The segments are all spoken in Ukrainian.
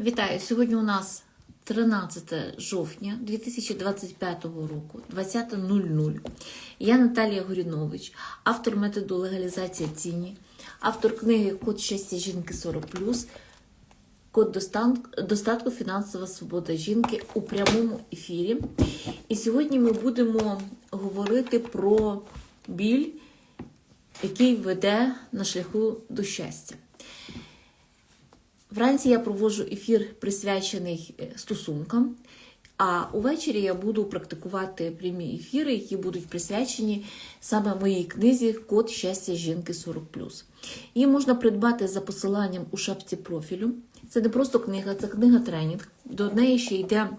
Вітаю! Сьогодні у нас 13 жовтня 2025 року, 20.00. Я Наталія Горінович, автор методу легалізація ціні, автор книги Код щастя жінки 40 Код достатку фінансова свобода жінки у прямому ефірі. І сьогодні ми будемо говорити про біль, який веде на шляху до щастя. Вранці я проводжу ефір, присвячений е, стосункам, а увечері я буду практикувати прямі ефіри, які будуть присвячені саме моїй книзі Код щастя жінки 40 Її можна придбати за посиланням у шапці профілю. Це не просто книга, це книга тренінг. До неї ще йде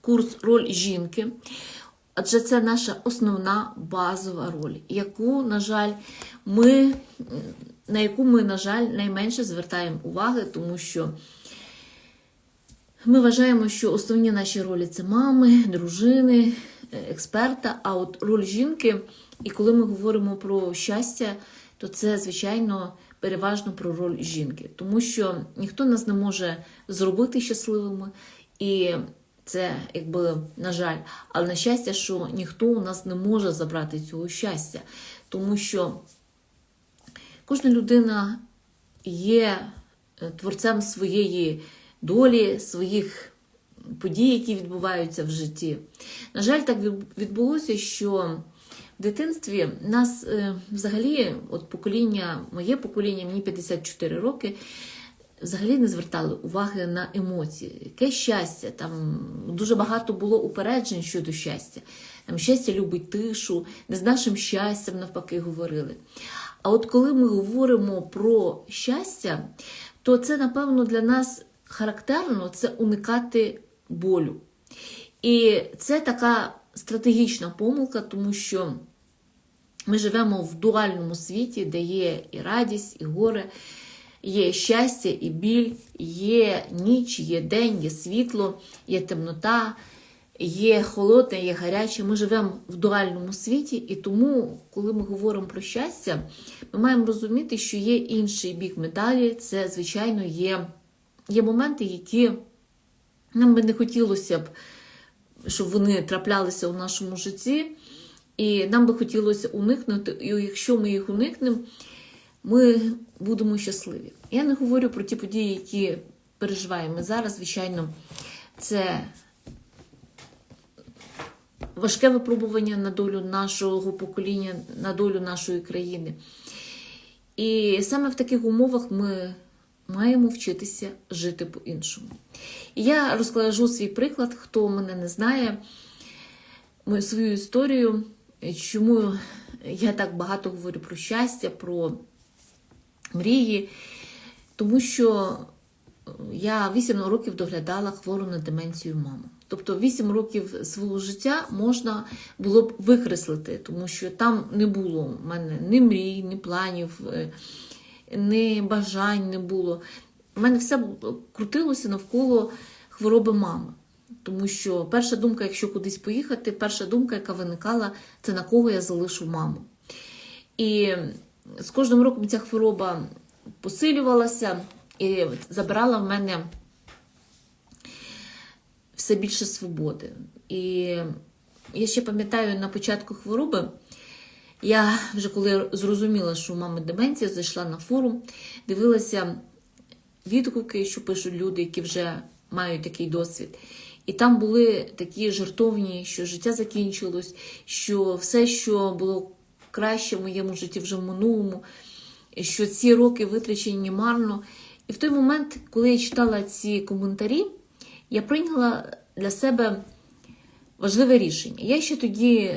курс роль жінки. Адже це наша основна базова роль, яку, на жаль, ми, на яку ми, на жаль, найменше звертаємо уваги, тому що ми вважаємо, що основні наші ролі це мами, дружини, е, експерта. А от роль жінки, і коли ми говоримо про щастя, то це, звичайно, переважно про роль жінки, тому що ніхто нас не може зробити щасливими. І це, якби, на жаль, але на щастя, що ніхто у нас не може забрати цього щастя, тому що кожна людина є е, творцем своєї долі, своїх подій, які відбуваються в житті. На жаль, так відбулося, що в дитинстві нас е, взагалі, от покоління, моє покоління, мені 54 роки. Взагалі не звертали уваги на емоції. Яке щастя, там дуже багато було упереджень щодо щастя. Там щастя любить тишу, не з нашим щастям навпаки говорили. А от коли ми говоримо про щастя, то це, напевно, для нас характерно це уникати болю. І це така стратегічна помилка, тому що ми живемо в дуальному світі, де є і радість, і горе. Є щастя і біль, є ніч, є день, є світло, є темнота, є холодне, є гаряче. Ми живемо в дуальному світі, і тому, коли ми говоримо про щастя, ми маємо розуміти, що є інший бік медалі. Це, звичайно, є, є моменти, які нам би не хотілося б, щоб вони траплялися у нашому житті, і нам би хотілося уникнути, і якщо ми їх уникнемо, ми будемо щасливі. Я не говорю про ті події, які переживаємо зараз. Звичайно, це важке випробування на долю нашого покоління, на долю нашої країни. І саме в таких умовах ми маємо вчитися жити по-іншому. І я розкажу свій приклад, хто мене не знає, мою свою історію, чому я так багато говорю про щастя, про мрії, тому що я 8 років доглядала хвору на деменцію маму. Тобто 8 років свого життя можна було б викреслити, тому що там не було в мене ні мрій, ні планів, ні бажань не було. У мене все крутилося навколо хвороби мами. Тому що перша думка, якщо кудись поїхати, перша думка, яка виникала, це на кого я залишу маму. І з кожним роком ця хвороба посилювалася і забирала в мене все більше свободи. І я ще пам'ятаю на початку хвороби, я вже коли зрозуміла, що у мами деменція, зайшла на форум, дивилася відгуки, що пишуть люди, які вже мають такий досвід. І там були такі жартовні, що життя закінчилось, що все, що було краще в моєму житті вже в минулому, що ці роки витрачені марно. І в той момент, коли я читала ці коментарі, я прийняла для себе важливе рішення. Я ще тоді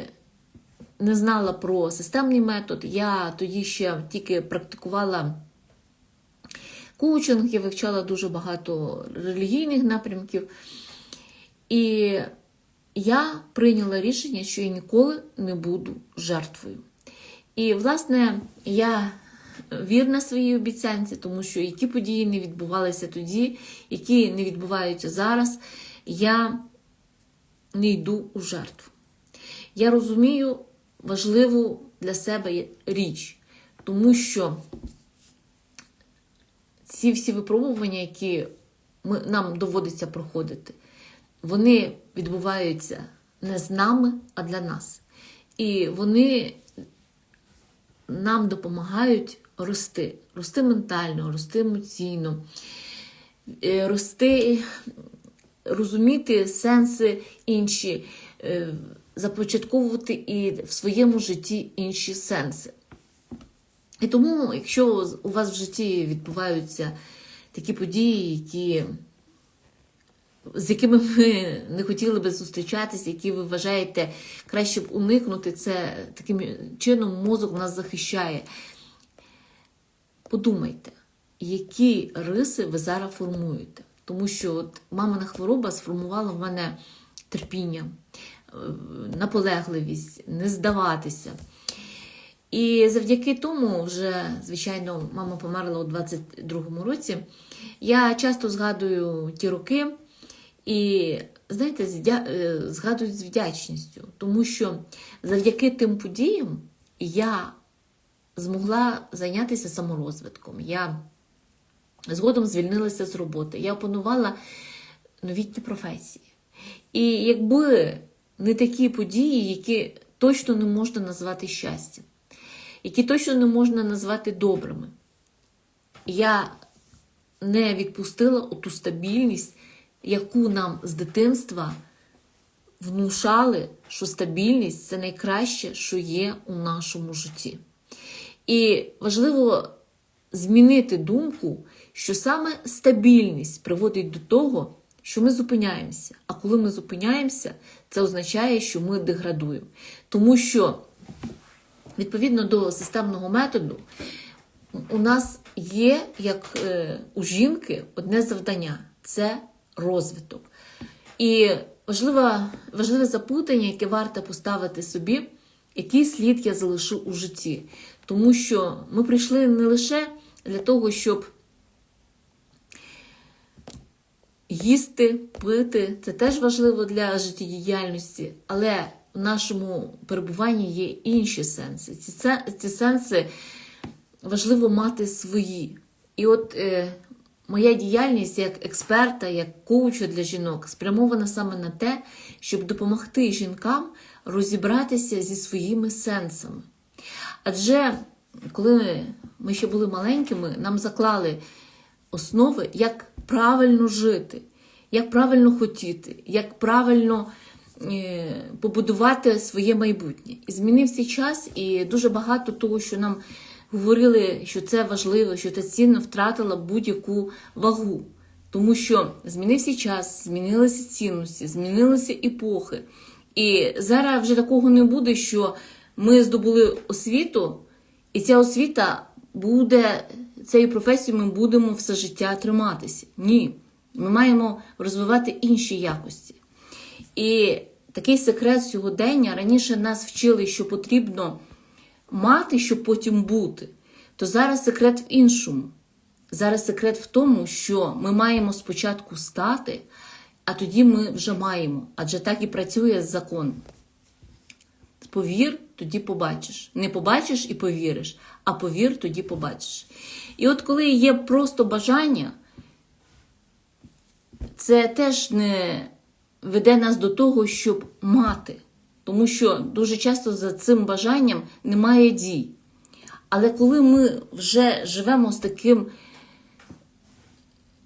не знала про системний метод, я тоді ще тільки практикувала коучинг, я вивчала дуже багато релігійних напрямків. І я прийняла рішення, що я ніколи не буду жертвою. І, власне, я вірна своїй обіцянці, тому що які події не відбувалися тоді, які не відбуваються зараз, я не йду у жертву. Я розумію важливу для себе річ, тому що ці всі випробування, які ми, нам доводиться проходити, вони відбуваються не з нами, а для нас. І вони нам допомагають рости, рости ментально, рости емоційно, е, рости, розуміти сенси інші, е, започатковувати і в своєму житті інші сенси. І тому, якщо у вас в житті відбуваються такі події, які, з якими ви не хотіли би зустрічатися, які ви вважаєте краще б уникнути, це таким чином мозок нас захищає. Подумайте, які риси ви зараз формуєте. Тому що от мамина хвороба сформувала в мене терпіння, е, наполегливість, не здаватися. І завдяки тому, вже, звичайно, мама померла у 22-му році. Я часто згадую ті роки і, знаєте, е, з вдячністю, тому що завдяки тим подіям я змогла зайнятися саморозвитком. Я згодом звільнилася з роботи. Я опанувала новітні професії. І якби не такі події, які точно не можна назвати щастям, які точно не можна назвати добрими, я не відпустила ту стабільність, яку нам з дитинства внушали, що стабільність це найкраще, що є у нашому житті. І важливо змінити думку, що саме стабільність приводить до того, що ми зупиняємося. А коли ми зупиняємося, це означає, що ми деградуємо. Тому що, відповідно до системного методу, у нас є, як е, у жінки, одне завдання це розвиток. І важливе, важливе запитання, яке варто поставити собі, який слід я залишу у житті. Тому що ми прийшли не лише для того, щоб їсти, пити, це теж важливо для життєдіяльності, але в нашому перебуванні є інші сенси. Ці, ці сенси важливо мати свої. І от е, моя діяльність як експерта, як коуча для жінок спрямована саме на те, щоб допомогти жінкам розібратися зі своїми сенсами. Адже коли ми ще були маленькими, нам заклали основи, як правильно жити, як правильно хотіти, як правильно е, побудувати своє майбутнє. І змінився час, і дуже багато того, що нам говорили, що це важливо, що це цінно, втратила будь-яку вагу. Тому що змінився час, змінилися цінності, змінилися епохи. І зараз вже такого не буде, що ми здобули освіту, і ця освіта буде, цією професією ми будемо все життя триматися. Ні. Ми маємо розвивати інші якості. І такий секрет сьогодення раніше нас вчили, що потрібно мати, щоб потім бути. То зараз секрет в іншому. Зараз секрет в тому, що ми маємо спочатку стати, а тоді ми вже маємо. Адже так і працює закон. Повір, тоді побачиш. Не побачиш і повіриш, а повір, тоді побачиш. І от коли є просто бажання, це теж не веде нас до того, щоб мати. Тому що дуже часто за цим бажанням немає дій. Але коли ми вже живемо з таким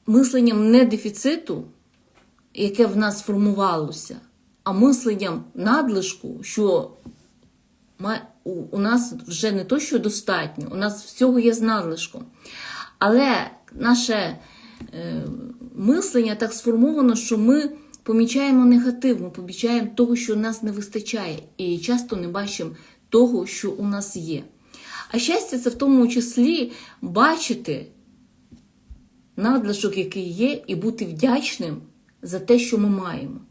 мисленням не дефіциту, яке в нас формувалося, а мисленням надлишку, що у- нас вже не то, що достатньо, у нас всього є з надлишком. Але наше е, мислення так сформовано, що ми помічаємо негатив, ми помічаємо того, що нас не вистачає, і часто не бачимо того, що у нас є. А щастя, це в тому числі бачити надлишок, який є, і бути вдячним за те, що ми маємо.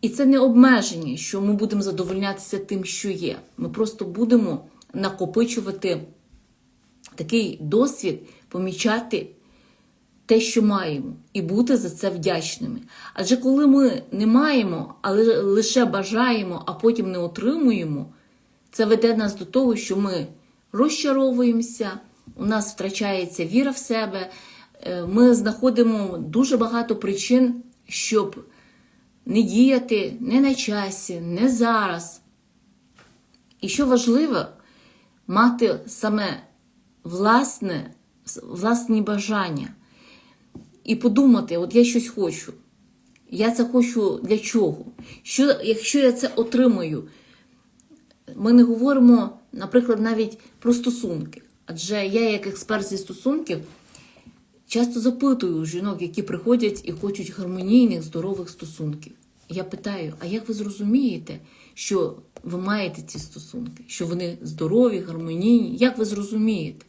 І це не обмеження, що ми будемо задовольнятися тим, що є. Ми просто будемо накопичувати такий досвід, помічати те, що маємо, і бути за це вдячними. Адже коли ми не маємо, але лише бажаємо, а потім не отримуємо, це веде нас до того, що ми розчаровуємося, у нас втрачається віра в себе, е, ми знаходимо дуже багато причин, щоб не діяти не на часі, не зараз. І що важливо, мати саме власне, власні бажання і подумати, от я щось хочу. Я це хочу для чого? Що, якщо я це отримаю, ми не говоримо, наприклад, навіть про стосунки. Адже я, як експерт зі стосунків, часто запитую жінок, які приходять і хочуть гармонійних, здорових стосунків. Я питаю: а як ви зрозумієте, що ви маєте ці стосунки, що вони здорові, гармонійні? Як ви зрозумієте?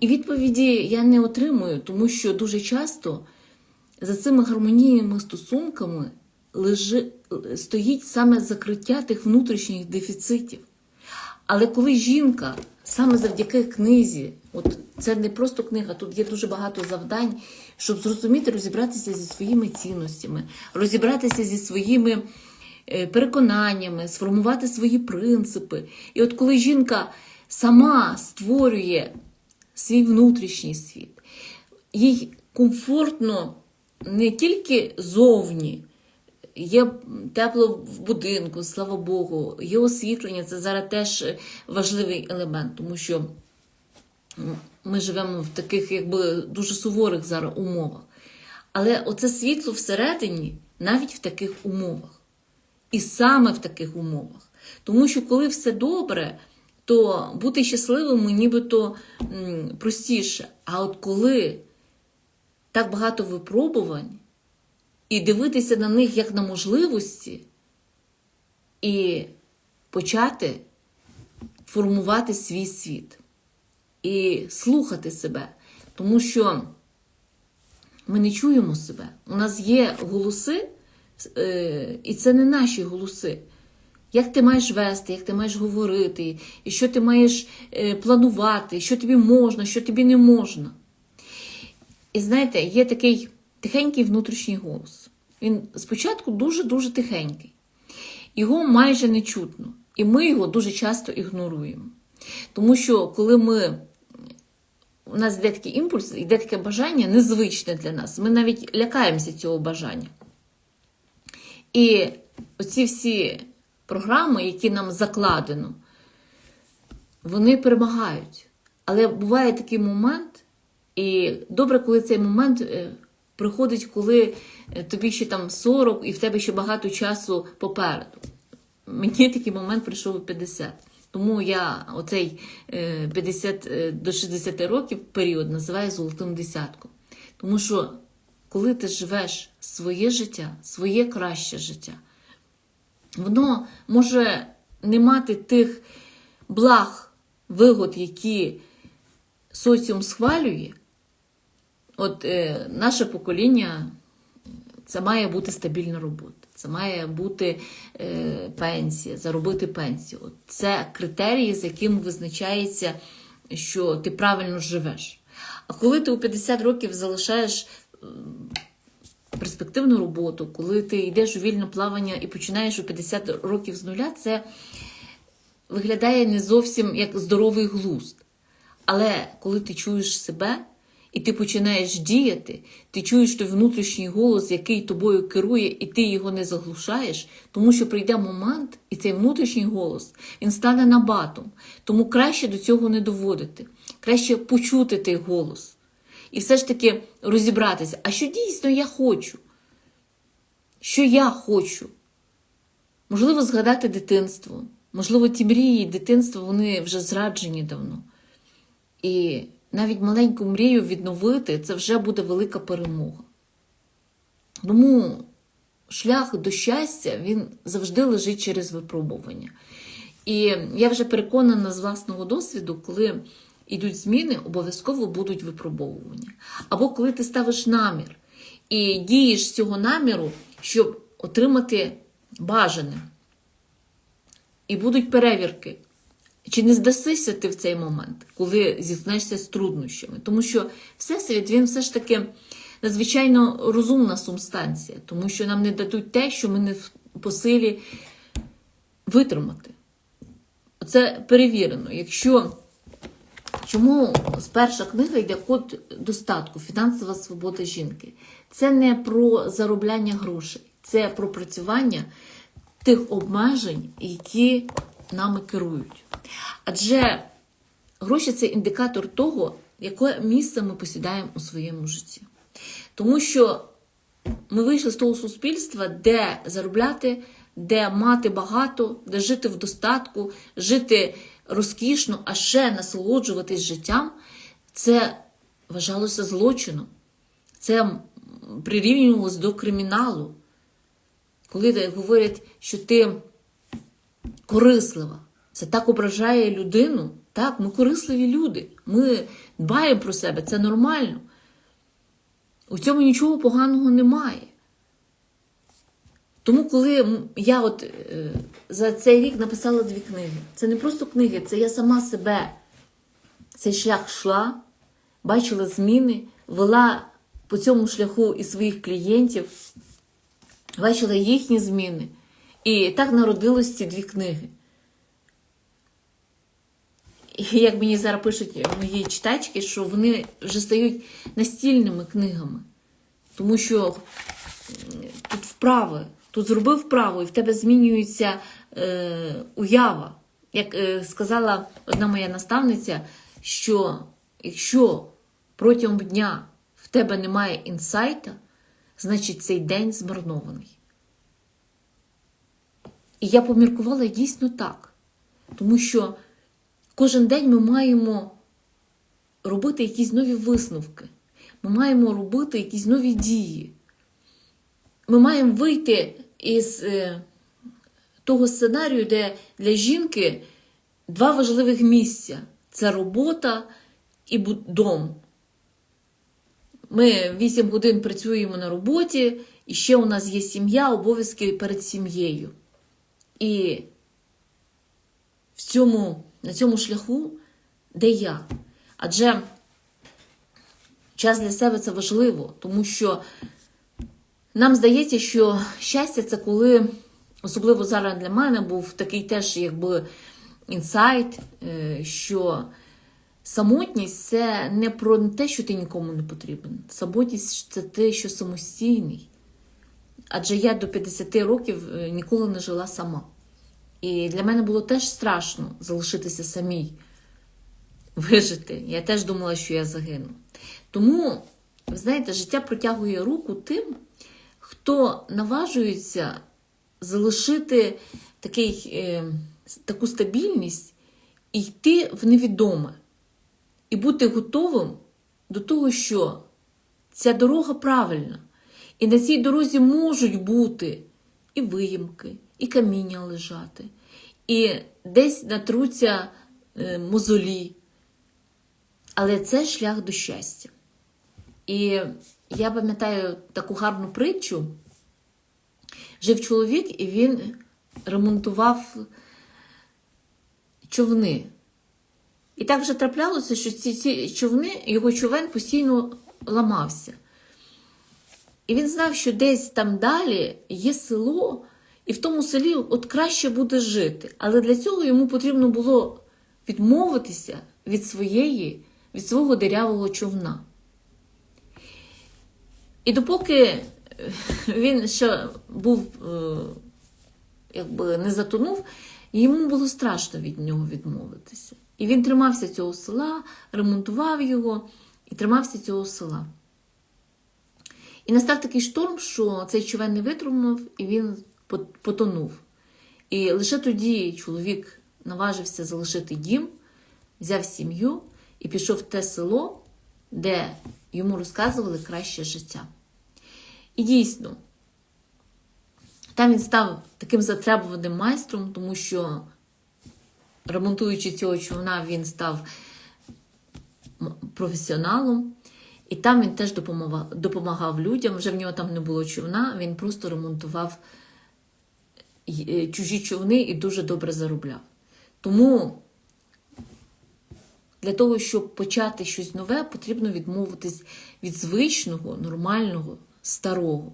І відповіді я не отримую, тому що дуже часто за цими гармонійними стосунками лежи, стоїть саме закриття тих внутрішніх дефіцитів. Але коли жінка саме завдяки книзі, от це не просто книга, тут є дуже багато завдань, щоб зрозуміти, розібратися зі своїми цінностями, розібратися зі своїми е, переконаннями, сформувати свої принципи. І от коли жінка сама створює свій внутрішній світ, їй комфортно не тільки зовні. Є тепло в будинку, слава Богу, є освітлення. Це зараз теж важливий елемент, тому що ми живемо в таких, якби дуже суворих зараз умовах. Але оце світло всередині навіть в таких умовах. І саме в таких умовах. Тому що коли все добре, то бути щасливим нібито простіше. А от коли так багато випробувань, і дивитися на них як на можливості, і почати формувати свій світ, і слухати себе, тому що ми не чуємо себе. У нас є голоси, е, і це не наші голоси. Як ти маєш вести, як ти маєш говорити, і що ти маєш е, планувати, що тобі можна, що тобі не можна. І знаєте, є такий тихенький внутрішній голос. Він спочатку дуже-дуже тихенький. Його майже не чутно. І ми його дуже часто ігноруємо. Тому що, коли ми. У нас йде такий імпульс, йде таке бажання незвичне для нас. Ми навіть лякаємося цього бажання. І оці всі програми, які нам закладено, вони перемагають. Але буває такий момент, і добре, коли цей момент е, приходить, коли е, тобі ще там 40 і в тебе ще багато часу попереду. Мені такий момент прийшов у 50. Тому я оцей 50 до 60 років період називаю золотим десятком. Тому що коли ти живеш своє життя, своє краще життя, воно може не мати тих благ, вигод, які соціум схвалює. От е, наше покоління це має бути стабільна робота. Це має бути е, пенсія, заробити пенсію. От Це критерії, з якими визначається, що ти правильно живеш. А коли ти у 50 років залишаєш перспективну роботу, коли ти йдеш у вільне плавання і починаєш у 50 років з нуля, це виглядає не зовсім як здоровий глузд. Але коли ти чуєш себе, і ти починаєш діяти, ти чуєш той внутрішній голос, який тобою керує, і ти його не заглушаєш, тому що прийде момент, і цей внутрішній голос він стане набатом. Тому краще до цього не доводити, краще почути той голос. І все ж таки розібратися, а що дійсно я хочу? Що я хочу? Можливо, згадати дитинство. Можливо, ті мрії дитинства вони вже зраджені давно. І навіть маленьку мрію відновити це вже буде велика перемога. Тому шлях до щастя він завжди лежить через випробування. І я вже переконана з власного досвіду, коли йдуть зміни, обов'язково будуть випробовування. Або коли ти ставиш намір і дієш з цього наміру, щоб отримати бажане. І будуть перевірки. Чи не здасися ти в цей момент, коли зіткнешся з труднощами? Тому що Всесвіт, він все ж таки надзвичайно розумна субстанція, тому що нам не дадуть те, що ми не по силі витримати. Це перевірено. Якщо Чому з перша книга йде код достатку, фінансова свобода жінки? Це не про заробляння грошей, це про працювання тих обмежень, які нами керують. Адже гроші це індикатор того, яке місце ми посідаємо у своєму житті. Тому що ми вийшли з того суспільства, де заробляти, де мати багато, де жити в достатку, жити розкішно, а ще насолоджуватись життям, це вважалося злочином. Це м, прирівнювалося до криміналу. Коли говорять, що ти корислива, це так ображає людину. Так, ми корисливі люди. Ми дбаємо про себе, це нормально. У цьому нічого поганого немає. Тому, коли я от е, за цей рік написала дві книги, це не просто книги, це я сама себе цей шлях йшла, бачила зміни, вела по цьому шляху і своїх клієнтів, бачила їхні зміни. І так народились ці дві книги. І як мені зараз пишуть мої читачки, що вони вже стають настільними книгами. Тому що тут вправи, тут зробив вправу, і в тебе змінюється е, уява. Як е, сказала одна моя наставниця, що якщо протягом дня тебе немає інсайта, значить цей день змарнований. І я поміркувала дійсно так. Тому що кожен день ми маємо робити якісь нові висновки. Ми маємо робити якісь нові дії. Ми маємо вийти із е, того сценарію, де для жінки два важливих місця це робота і дом. Ми 8 годин працюємо на роботі, і ще у нас є сім'я, обов'язки перед сім'єю. І в цьому, на цьому шляху, де я? Адже час для себе це важливо, тому що нам здається, що щастя це коли, особливо зараз для мене, був такий теж якби інсайт, е, що самотність це не про те, що ти нікому не потрібен. Самотність це те, що самостійний. Адже я до 50 років е, ніколи не жила сама. І для мене було теж страшно залишитися самій, вижити. Я теж думала, що я загину. Тому, ви знаєте, життя протягує руку тим, хто наважується залишити такий, е, таку стабільність і йти в невідоме, і бути готовим до того, що ця дорога правильна. І на цій дорозі можуть бути і виїмки, і каміння лежати, і десь натруться е, мозолі. Але це шлях до щастя. І я пам'ятаю таку гарну притчу. Жив чоловік, і він ремонтував човни. І так вже траплялося, що ці, ці човни, його човен постійно ламався. І він знав, що десь там далі є село, і в тому селі от краще буде жити. Але для цього йому потрібно було відмовитися від своєї, від свого дирявого човна. І допоки е, він ще був, е, якби не затонув, йому було страшно від нього відмовитися. І він тримався цього села, ремонтував його і тримався цього села. І настав такий шторм, що цей човен не витримав, і він потонув. І лише тоді чоловік наважився залишити дім, взяв сім'ю і пішов в те село, де йому розказували краще життя. І дійсно, там він став таким затребуваним майстром, тому що, ремонтуючи цього човна, він став професіоналом. І там він теж допомагав, допомагав людям. Вже в нього там не було човна, він просто ремонтував е, чужі човни і дуже добре заробляв. Тому для того, щоб почати щось нове, потрібно відмовитись від звичного, нормального, старого.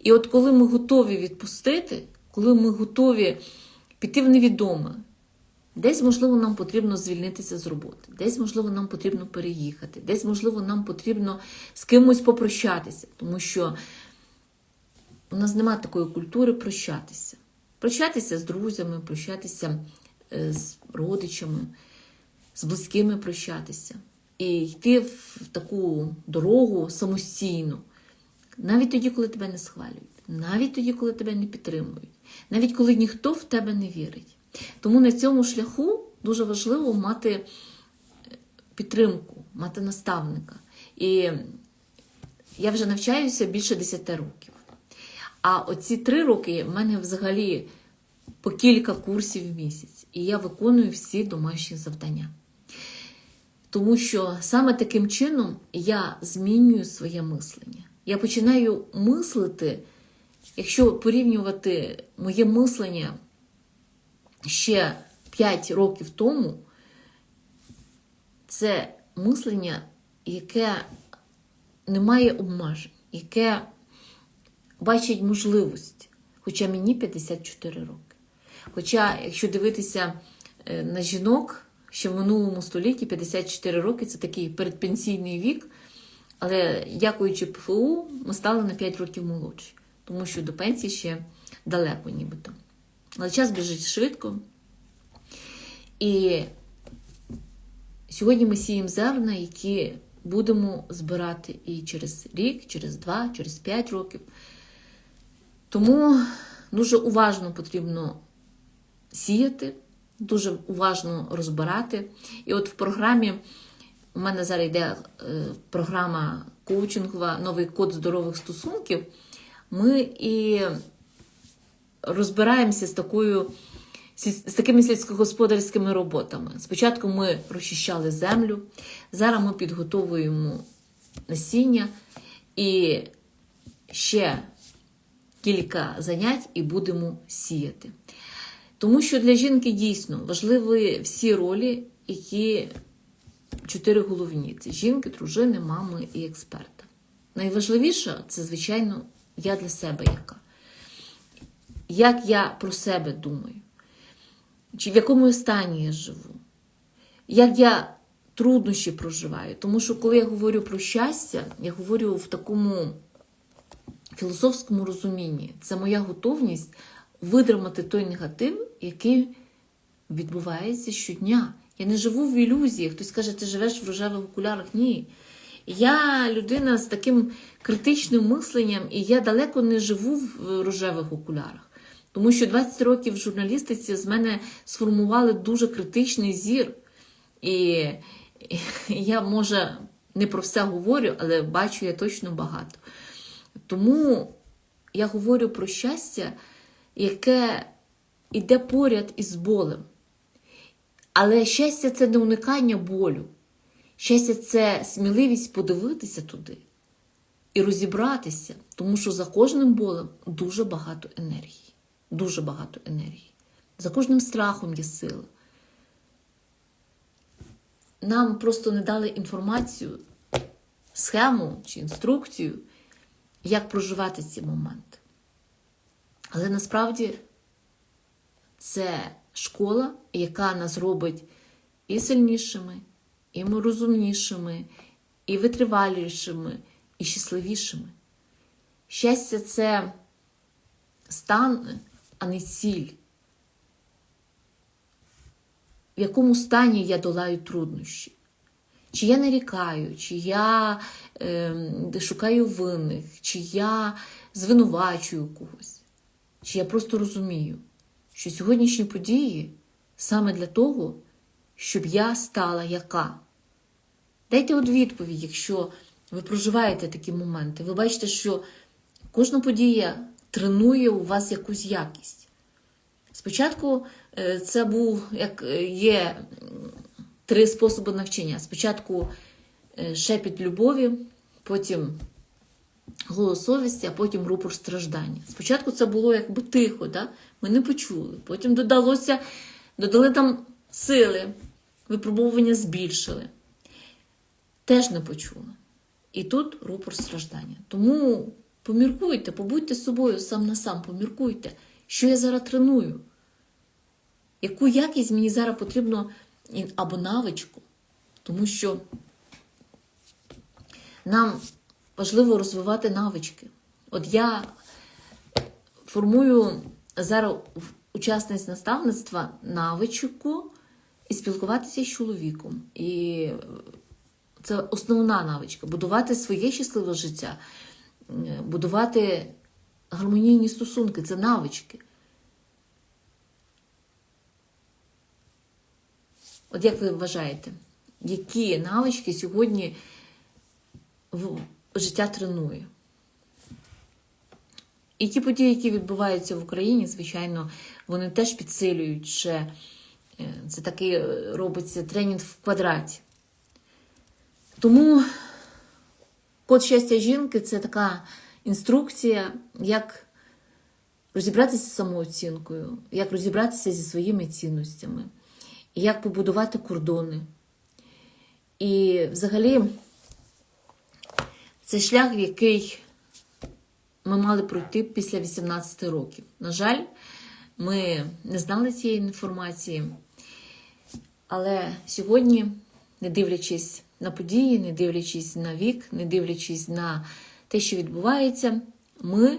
І от коли ми готові відпустити, коли ми готові піти в невідоме, Десь, можливо, нам потрібно звільнитися з роботи, десь, можливо, нам потрібно переїхати, десь, можливо, нам потрібно з кимось попрощатися, тому що у нас немає такої культури прощатися. Прощатися з друзями, прощатися е, з родичами, з близькими прощатися. І йти в таку дорогу самостійно. Навіть тоді, коли тебе не схвалюють, навіть тоді, коли тебе не підтримують, навіть коли ніхто в тебе не вірить. Тому на цьому шляху дуже важливо мати е, підтримку, мати наставника. І я вже навчаюся більше 10 років. А оці три роки в мене взагалі по кілька курсів в місяць, і я виконую всі домашні завдання. Тому що саме таким чином я змінюю своє мислення. Я починаю мислити, якщо порівнювати моє мислення ще 5 років тому, це мислення, яке не має обмежень, яке бачить можливості, хоча мені 54 роки. Хоча, якщо дивитися е, на жінок, ще в минулому столітті 54 роки це такий передпенсійний вік, але дякуючи ПФУ, ми стали на 5 років молодші, тому що до пенсії ще далеко нібито. Але час біжить швидко. І сьогодні ми сіємо зерна, які будемо збирати і через рік, через два, через п'ять років. Тому дуже уважно потрібно сіяти, дуже уважно розбирати. І от в програмі у мене зараз йде е, програма коучингова Новий код здорових стосунків. Ми і розбираємося з такою. З такими сільськогосподарськими роботами. Спочатку ми розчищали землю, зараз ми підготовуємо насіння і ще кілька занять і будемо сіяти. Тому що для жінки дійсно важливі всі ролі, які чотири головні: це жінки, дружини, мами і експерта. Найважливіше це, звичайно, я для себе яка. Як я про себе думаю, чи в якому стані я живу, як я труднощі проживаю. Тому що, коли я говорю про щастя, я говорю в такому філософському розумінні. Це моя готовність видримати той негатив, який відбувається щодня. Я не живу в ілюзії. Хтось каже, ти живеш в рожевих окулярах. Ні. Я людина з таким критичним мисленням, і я далеко не живу в рожевих окулярах. Тому що 20 років в журналістиці з мене сформували дуже критичний зір. І я, може, не про все говорю, але бачу я точно багато. Тому я говорю про щастя, яке йде поряд із болем. Але щастя це не уникання болю. Щастя це сміливість подивитися туди і розібратися, тому що за кожним болем дуже багато енергії. Дуже багато енергії. За кожним страхом є сила. Нам просто не дали інформацію, схему чи інструкцію, як проживати ці моменти. Але насправді це школа, яка нас робить і сильнішими, і розумнішими, і витривалішими, і щасливішими. Щастя це стан, а не ціль. В якому стані я долаю труднощі. Чи я нарікаю, чи я е, шукаю винних, чи я звинувачую когось, чи я просто розумію, що сьогоднішні події саме для того, щоб я стала яка. Дайте от відповідь, якщо ви проживаєте такі моменти. Ви бачите, що кожна подія тренує у вас якусь якість. Спочатку е, це був, як е, є три способи навчання. Спочатку е, шепіт любові, потім голос совісті, а потім рупор страждання. Спочатку це було якби тихо, да? ми не почули. Потім додалося, додали там сили, випробування збільшили. Теж не почули. І тут рупор страждання. Тому поміркуйте, побудьте з собою сам на сам, поміркуйте, що я зараз треную. яку якість мені зараз потрібно або навичку, тому що нам важливо розвивати навички. От я формую зараз учасниць наставництва навичку і спілкуватися з чоловіком. І це основна навичка будувати своє щасливе життя, будувати гармонійні стосунки це навички. От як ви вважаєте, які навички сьогодні життя тренує? І ті події, які відбуваються в Україні, звичайно, вони теж підсилюють ще е, це такий е, робиться тренінг в квадраті. Тому код щастя жінки це така інструкція, як розібратися з самооцінкою, як розібратися зі своїми цінностями, як побудувати кордони. І взагалі це шлях, який ми мали пройти після 18 років. На жаль, ми не знали цієї інформації. Але сьогодні, не дивлячись на події, не дивлячись на вік, не дивлячись на те, що відбувається, ми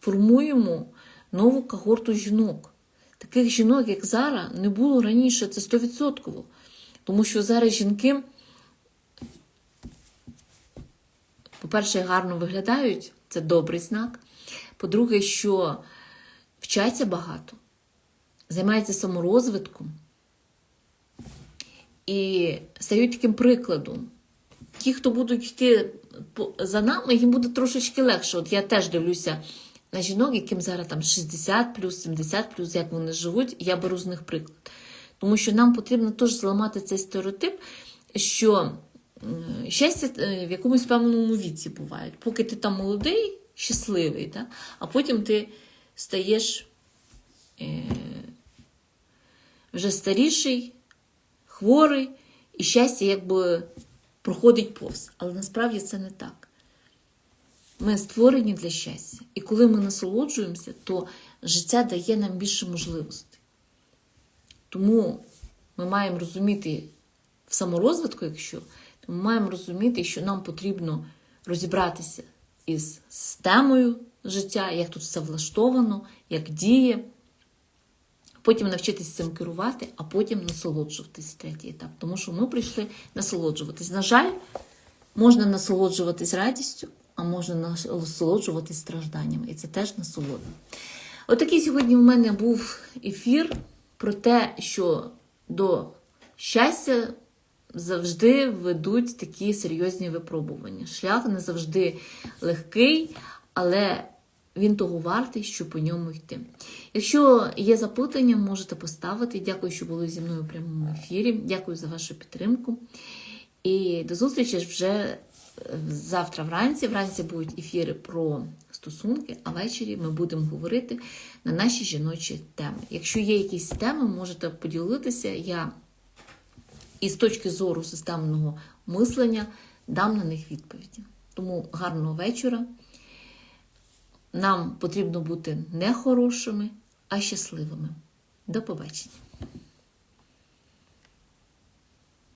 формуємо нову когорту жінок. Таких жінок, як зараз, не було раніше, це 100%. Тому що зараз жінки, по-перше, гарно виглядають, це добрий знак. По-друге, що вчаться багато, займаються саморозвитком і стають таким прикладом. Ті, хто будуть йти за нами, їм буде трошечки легше. От я теж дивлюся на жінок, яким зараз там 60 плюс, 70 плюс, як вони живуть, я беру з них приклад. Тому що нам потрібно теж зламати цей стереотип, що щастя е, в якомусь певному віці буває. Поки ти там молодий, щасливий, да? а потім ти стаєш е, вже старіший, хворий, і щастя якби проходить повз. Але насправді це не так. Ми створені для щастя. І коли ми насолоджуємося, то життя дає нам більше можливостей. Тому ми маємо розуміти в саморозвитку, якщо, то ми маємо розуміти, що нам потрібно розібратися із системою життя, як тут все влаштовано, як діє. Потім навчитися цим керувати, а потім насолоджуватись третій етап. Тому що ми прийшли насолоджуватись. На жаль, можна насолоджуватись радістю, а можна насолоджуватись стражданнями. І це теж насолода. Отакий сьогодні у мене був ефір про те, що до щастя завжди ведуть такі серйозні випробування. Шлях не завжди легкий, але він того вартий, щоб по ньому йти. Якщо є запитання, можете поставити. Дякую, що були зі мною у прямому ефірі. Дякую за вашу підтримку. І до зустрічі вже е, завтра вранці. Вранці будуть ефіри про стосунки, а ввечері ми будемо говорити на наші жіночі теми. Якщо є якісь теми, можете поділитися. Я і з точки зору системного мислення дам на них відповіді. Тому гарного вечора. Нам потрібно бути не хорошими, а щасливими. До побачення.